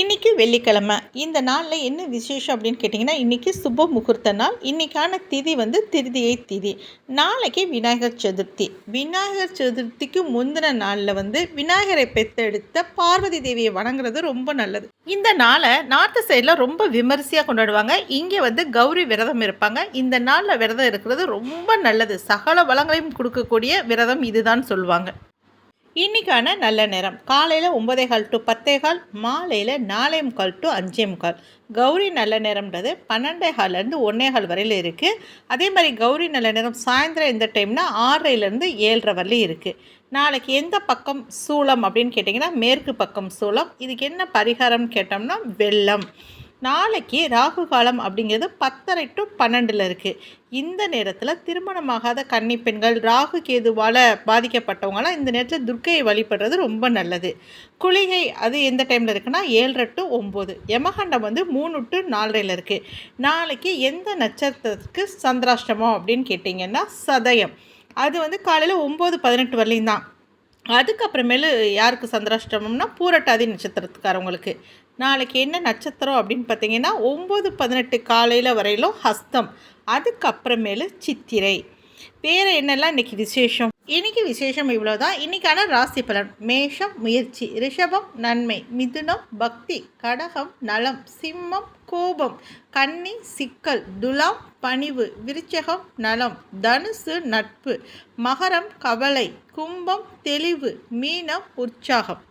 இன்றைக்கி வெள்ளிக்கிழமை. இந்த நாளில் என்ன விசேஷம் அப்படின்னு கேட்டிங்கன்னா இன்றைக்கி சுப முகூர்த்த நாள். இன்றைக்கான திதி வந்து திருதியை திதி. நாளைக்கு விநாயகர் சதுர்த்தி. விநாயகர் சதுர்த்திக்கு முந்தின நாளில் வந்து விநாயகரை பெத்தெடுத்த பார்வதி தேவியை வணங்குறது ரொம்ப நல்லது. இந்த நாளை நார்த்து சைடில் ரொம்ப விமரிசையாக கொண்டாடுவாங்க. இங்கே வந்து கௌரி விரதம் இருப்பாங்க. இந்த நாளில் விரதம் இருக்கிறது ரொம்ப நல்லது. சகல வளங்களையும் கொடுக்கக்கூடிய விரதம் இதுதான் சொல்லுவாங்க. இன்றைக்கான நல்ல நேரம். காலையில் ஒம்பதே கால் டு பத்தே கால் மாலையில் நாலே முக்கால் டு அஞ்சே முக்கால். கௌரி நல்ல நேரம்ன்றது பன்னெண்டே கால்லேருந்து ஒன்றே கால் வரையில் இருக்குது அதே மாதிரி கௌரி நல்ல நேரம் சாயந்தரம் இந்த டைம்னா ஆறரைலேருந்து ஏழரை வரலையும் இருக்குது நாளைக்கு எந்த பக்கம் சூளம் அப்படின்னு கேட்டிங்கன்னா மேற்கு பக்கம் சூளம். இதுக்கு என்ன பரிகாரம்னு கேட்டோம்னா வெள்ளம் நாளைக்கு ராகு காலம் அப்படிங்கிறது பத்தரை டு பன்னெண்டில் இருக்குது இந்த நேரத்தில் திருமணமாகாத கன்னி பெண்கள் ராகு கேதுவால் பாதிக்கப்பட்டவங்களாம் இந்த நேரத்தில் துர்க்கையை வழிபடுறது ரொம்ப நல்லது. குளிகை அது எந்த டைமில் இருக்குன்னா ஏழரை டு ஒம்பது. யமகண்டம் வந்து மூணு டு நாலரையில் இருக்குது நாளைக்கு எந்த நட்சத்திரத்துக்கு சந்திராஷ்டமம் அப்படின்னு கேட்டிங்கன்னா சதயம். அது வந்து காலையில் ஒம்பது பதினெட்டு வரலையும் தான் அதுக்கப்புறமேலு யாருக்கு சந்திராஷ்டமம்னா பூரட்டாதி நட்சத்திரத்துக்காரவங்களுக்கு. நாளைக்கு என்ன நட்சத்திரம் அப்படின்னு பார்த்தீங்கன்னா ஒம்பது பதினெட்டு காலையில் வரையிலும் ஹஸ்தம் அதுக்கப்புறமேலு சித்திரை. வேறு என்னெல்லாம் இன்றைக்கி விசேஷம்? இன்றைக்கி விசேஷம் இவ்வளோதான் இன்றைக்கான ராசி பலன். மேஷம் முயற்சி ரிஷபம் நன்மை மிதுனம் பக்தி கடகம் நலம் சிம்மம் கோபம் கன்னி சிக்கல் துலாம் பணிவு விருச்சகம் நலம் தனுசு நட்பு மகரம் கவலை கும்பம் தெளிவு மீனம் உற்சாகம்.